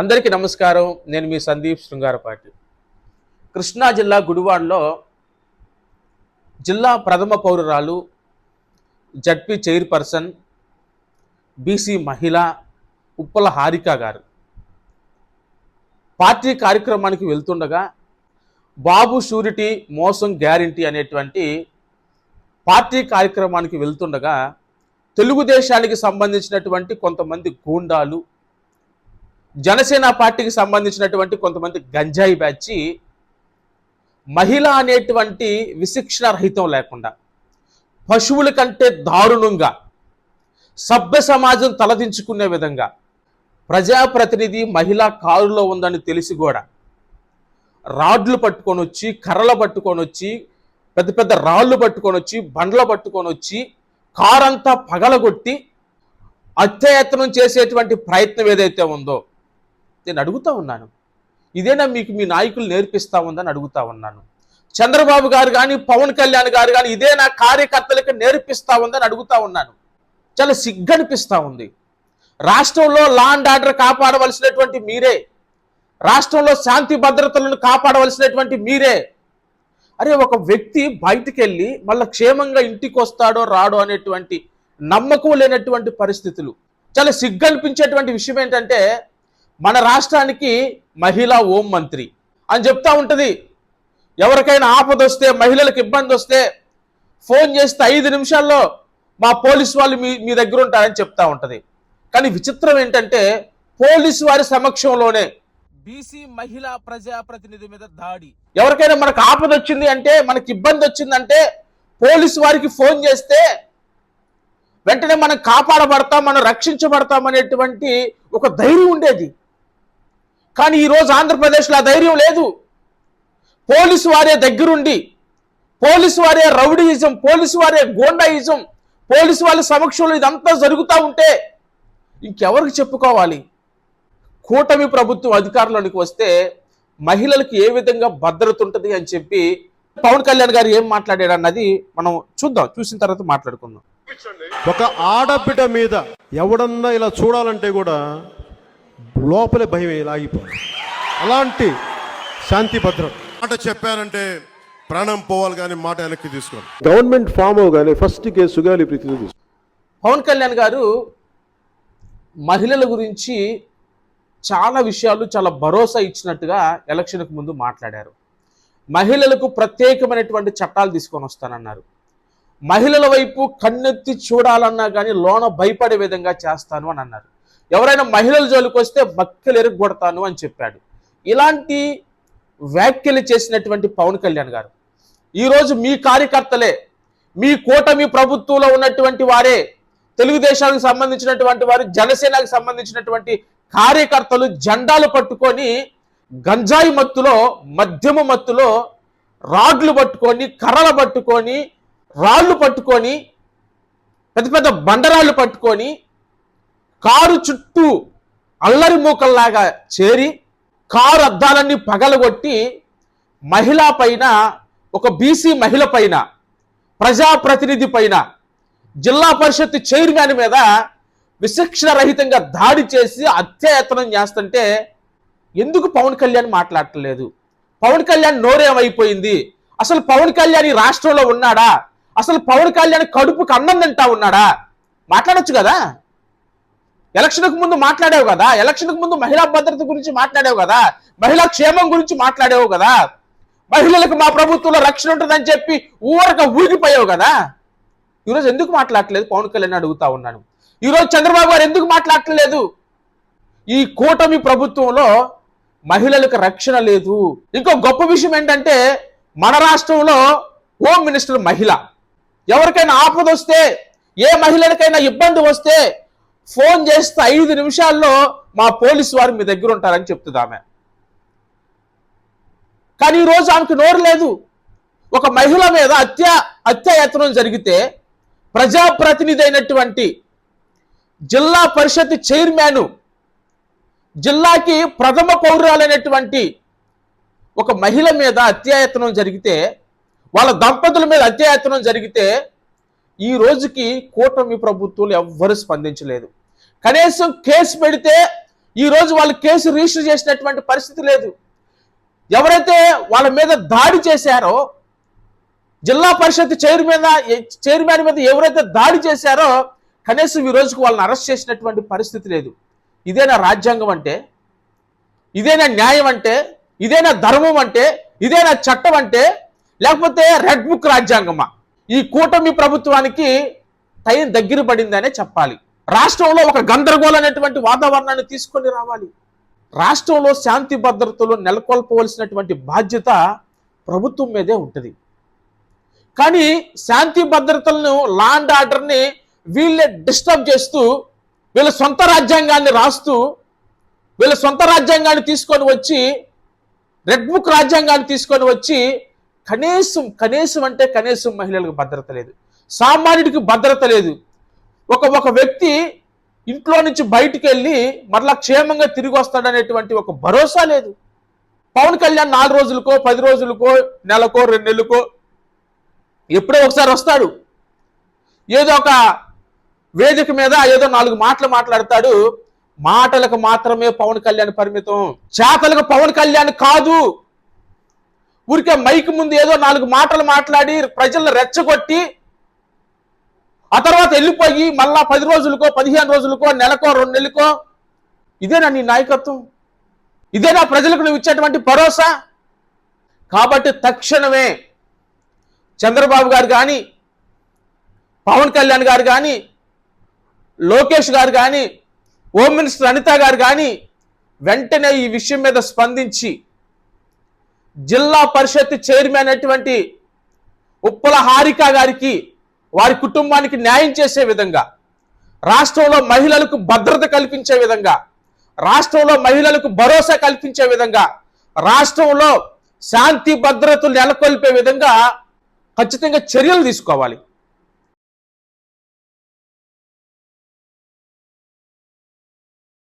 అందరికీ నమస్కారం. నేను మీ సందీప్ శృంగారపాటి కృష్ణా జిల్లా గుడివాడలో జిల్లా ప్రథమ పౌరురాలు జడ్పీ చైర్పర్సన్ బీసీ మహిళ ఉప్పల హారిక గారు. పార్టీ కార్యక్రమానికి వెళ్తుండగా బాబు షూరిటీ మోసం గ్యారంటీ అనేటువంటి పార్టీ కార్యక్రమానికి వెళ్తుండగా తెలుగుదేశానికి సంబంధించినటువంటి కొంతమంది గూండాలు జనసేన పార్టీకి సంబంధించినటువంటి కొంతమంది గంజాయి బ్యాచి మహిళ అనేటువంటి విశిక్షణ రహితం లేకుండా పశువుల కంటే దారుణంగా సభ్య సమాజం తలదించుకునే విధంగా ప్రజాప్రతినిధి మహిళ కారులో ఉందని తెలిసి కూడా రాడ్లు పట్టుకొని వచ్చి కర్రలు పట్టుకొని వచ్చి పెద్ద పెద్ద రాళ్ళు పట్టుకొని వచ్చి బండ్లు పట్టుకొని వచ్చి కారంతా పగలగొట్టి అత్యయత్నం చేసేటువంటి ప్రయత్నం ఏదైతే ఉందో నేను అడుగుతా ఉన్నాను. ఇదేనా మీకు మీ నాయకులు నేర్పిస్తా ఉందని అడుగుతా ఉన్నాను. చంద్రబాబు గారు కానీ పవన్ కళ్యాణ్ గారు కానీ ఇదే నా కార్యకర్తలకు నేర్పిస్తా ఉందని అడుగుతా ఉన్నాను. చాలా సిగ్గనిపిస్తూ ఉంది. రాష్ట్రంలో లా అండ్ ఆర్డర్ కాపాడవలసినటువంటి మీరే. రాష్ట్రంలో శాంతి భద్రతలను కాపాడవలసినటువంటి మీరే. అరే ఒక వ్యక్తి బయటికి వెళ్ళి మళ్ళీ క్షేమంగా ఇంటికి వస్తాడో రాడో అనేటువంటి నమ్మకం లేనటువంటి పరిస్థితులు. చాలా సిగ్గనిపించేటువంటి విషయం ఏంటంటే మన రాష్ట్రానికి మహిళా హోం మంత్రి అని చెప్తా ఉంటది. ఎవరికైనా ఆపద వస్తే మహిళలకు ఇబ్బంది వస్తే ఫోన్ చేస్తే ఐదు నిమిషాల్లో మా పోలీసు వాళ్ళు మీ మీ దగ్గర ఉంటారని చెప్తా ఉంటది. కానీ విచిత్రం ఏంటంటే పోలీసు వారి సమక్షంలోనే బీసీ మహిళా ప్రజాప్రతినిధి మీద దాడి. ఎవరికైనా మనకు ఆపద వచ్చింది అంటే మనకి ఇబ్బంది వచ్చిందంటే పోలీసు వారికి ఫోన్ చేస్తే వెంటనే మనం కాపాడబడతాం మనం రక్షించబడతాం అనేటువంటి ఒక ధైర్యం ఉండేది. కానీ ఈరోజు ఆంధ్రప్రదేశ్లో ఆ ధైర్యం లేదు. పోలీసు వారే దగ్గరుండి పోలీసు వారే రౌడీయిజం పోలీసు వారే గోండాయిజం పోలీసు వాళ్ళ సమక్షంలో ఇదంతా జరుగుతూ ఉంటే ఇంకెవరికి చెప్పుకోవాలి? కూటమి ప్రభుత్వం అధికారంలోనికి వస్తే మహిళలకు ఏ విధంగా భద్రత ఉంటుంది అని చెప్పి పవన్ కళ్యాణ్ గారు ఏం మాట్లాడాడు అన్నది మనం చూద్దాం. చూసిన తర్వాత మాట్లాడుకుందాం. ఒక ఆడబిడ్డ మీద ఎవడన్నా ఇలా చూడాలంటే కూడా లోపలే భయం లాగిపోయి అలాంటి శాంతి భద్రత. మాట చెప్పారంటే ప్రాణం పోవాలి కానీ మాట వెనక్కి తీసుకోండి గవర్నమెంట్ ఫామ్ అవగానే ఫస్ట్ కేసు సుగాలి తీసుకు. పవన్ కళ్యాణ్ గారు మహిళల గురించి చాలా విషయాలు చాలా భరోసా ఇచ్చినట్టుగా ఎలక్షన్కు ముందు మాట్లాడారు. మహిళలకు ప్రత్యేకమైనటువంటి చట్టాలు తీసుకొని వస్తానన్నారు. మహిళల వైపు కన్నెత్తి చూడాలన్నా కానీ లోన భయపడే విధంగా చేస్తాను అని అన్నారు. ఎవరైనా మహిళల జోలికి వస్తే మక్కలు ఎరగొడతాను అని చెప్పాడు. ఇలాంటి వ్యాఖ్యలు చేసినటువంటి పవన్ కళ్యాణ్ గారు ఈరోజు మీ కార్యకర్తలే మీ కూటమి ప్రభుత్వంలో ఉన్నటువంటి వారే తెలుగుదేశానికి సంబంధించినటువంటి వారు జనసేనకు సంబంధించినటువంటి కార్యకర్తలు జెండాలు పట్టుకొని గంజాయి మత్తులో మద్యమ మత్తులో రాడ్లు పట్టుకొని కర్రలు పట్టుకొని రాళ్ళు పట్టుకొని పెద్ద పెద్ద బండరాళ్ళు పట్టుకొని కారు చుట్టూ అల్లరి మూకల్లాగా చేరి కారు అద్దాలన్నీ పగలగొట్టి మహిళ పైన ఒక బీసీ మహిళ పైన ప్రజాప్రతినిధి పైన జిల్లా పరిషత్ చైర్మన్ మీద విశిక్షణ రహితంగా దాడి చేసి అత్యాయతనం చేస్తుంటే ఎందుకు పవన్ కళ్యాణ్ మాట్లాడట్లేదు? పవన్ కళ్యాణ్ నోరేమైపోయింది? అసలు పవన్ కళ్యాణ్ ఈ రాష్ట్రంలో ఉన్నాడా? అసలు పవన్ కళ్యాణ్ కడుపుకు అన్నం తింటా ఉన్నాడా? మాట్లాడచ్చు కదా? ఎలక్షన్కు ముందు మాట్లాడావు కదా? ఎలక్షన్కు ముందు మహిళా భద్రత గురించి మాట్లాడావు కదా? మహిళా క్షేమం గురించి మాట్లాడావు కదా? మహిళలకు మా ప్రభుత్వంలో రక్షణ ఉంటుందని చెప్పి ఊరక ఊగిపోయావు కదా? ఈరోజు ఎందుకు మాట్లాడట్లేదు పవన్ కళ్యాణ్ అడుగుతా ఉన్నాను. ఈరోజు చంద్రబాబు గారు ఎందుకు మాట్లాడట్లేదు? ఈ కూటమి ప్రభుత్వంలో మహిళలకు రక్షణ లేదు. ఇంకో గొప్ప విషయం ఏంటంటే మన రాష్ట్రంలో హోమ్ మినిస్టర్ మహిళ. ఎవరికైనా ఆపద వస్తే ఏ మహిళలకైనా ఇబ్బంది వస్తే ఫోన్ చేస్తే ఐదు నిమిషాల్లో మా పోలీసు వారు మీ దగ్గర ఉంటారని చెప్తుంది ఆమె. కానీ ఈరోజు ఆమెకు నోరు లేదు. ఒక మహిళ మీద హత్య హత్యాయత్నం జరిగితే ప్రజాప్రతినిధి అయినటువంటి జిల్లా పరిషత్ చైర్మన్ జిల్లాకి ప్రథమ పౌరురాలైనటువంటి ఒక మహిళ మీద అత్యాయత్నం జరిగితే వాళ్ళ దంపతుల మీద అత్యాయత్నం జరిగితే ఈ రోజుకి కూటమి ప్రభుత్వాలు ఎవ్వరు స్పందించలేదు. కనీసం కేసు పెడితే ఈ రోజు వాళ్ళు కేసు రిజిస్టర్ చేసినటువంటి పరిస్థితి లేదు. ఎవరైతే వాళ్ళ మీద దాడి చేశారో జిల్లా పరిషత్ చైర్మన్ చైర్మన్ మీద ఎవరైతే దాడి చేశారో కనీసం ఈ రోజుకు వాళ్ళని అరెస్ట్ చేసినటువంటి పరిస్థితి లేదు. ఇదేనా రాజ్యాంగం అంటే? ఇదేనా న్యాయం అంటే? ఇదేనా ధర్మం అంటే? ఇదేనా చట్టం అంటే? లేకపోతే రెడ్ బుక్ రాజ్యాంగమా? ఈ కూటమి ప్రభుత్వానికి టైం దగ్గర పడిందనే చెప్పాలి. రాష్ట్రంలో ఒక గందరగోళమైనటువంటి వాతావరణాన్ని తీసుకొని రావాలి. రాష్ట్రంలో శాంతి భద్రతలు నెలకొల్పవలసినటువంటి బాధ్యత ప్రభుత్వం మీదే ఉంటుంది. కానీ శాంతి భద్రతలను లా అండ్ ఆర్డర్ని వీళ్ళే డిస్టర్బ్ చేస్తూ వీళ్ళ సొంత రాజ్యాంగాన్ని రాస్తూ వీళ్ళ సొంత రాజ్యాంగాన్ని తీసుకొని వచ్చి రెడ్ బుక్ రాజ్యాంగాన్ని తీసుకొని వచ్చి కనీసం కనీసం అంటే కనీసం మహిళలకు భద్రత లేదు. సామాన్యుడికి భద్రత లేదు. ఒక ఒక వ్యక్తి ఇంట్లో నుంచి బయటికి వెళ్ళి మరలా క్షేమంగా తిరిగి వస్తాడనేటువంటి ఒక భరోసా లేదు. పవన్ కళ్యాణ్ నాలుగు రోజులకో పది రోజులకో నెలకో రెండు నెలలకో ఎప్పుడో ఒకసారి వస్తాడు. ఏదో ఒక వేదిక మీద ఏదో నాలుగు మాటలు మాట్లాడతాడు. మాటలకు మాత్రమే పవన్ కళ్యాణ్ పరిమితం. చేతలకు పవన్ కళ్యాణ్ కాదు. ఊరికే మైక్ ముందు ఏదో నాలుగు మాటలు మాట్లాడి ప్రజలను రెచ్చగొట్టి ఆ తర్వాత వెళ్ళిపోయి మళ్ళా పది రోజులకో పదిహేను రోజులకో నెలకో రెండు నెలలకో ఇదేనా నీ నాయకత్వం? ఇదేనా ప్రజలకు నువ్వు ఇచ్చేటువంటి భరోసా? కాబట్టి తక్షణమే చంద్రబాబు గారు కానీ పవన్ కళ్యాణ్ గారు కానీ లోకేష్ గారు కానీ హోమ్ మినిస్టర్ అనిత గారు కానీ వెంటనే ఈ విషయం మీద స్పందించి జిల్లా పరిషత్ చైర్మన్ అటువంటి ఉప్పల హారిక గారికి వారి కుటుంబానికి న్యాయం చేసే విధంగా రాష్ట్రంలో మహిళలకు భద్రత కల్పించే విధంగా రాష్ట్రంలో మహిళలకు భరోసా కల్పించే విధంగా రాష్ట్రంలో శాంతి భద్రతలు నెలకొల్పే విధంగా ఖచ్చితంగా చర్యలు తీసుకోవాలి.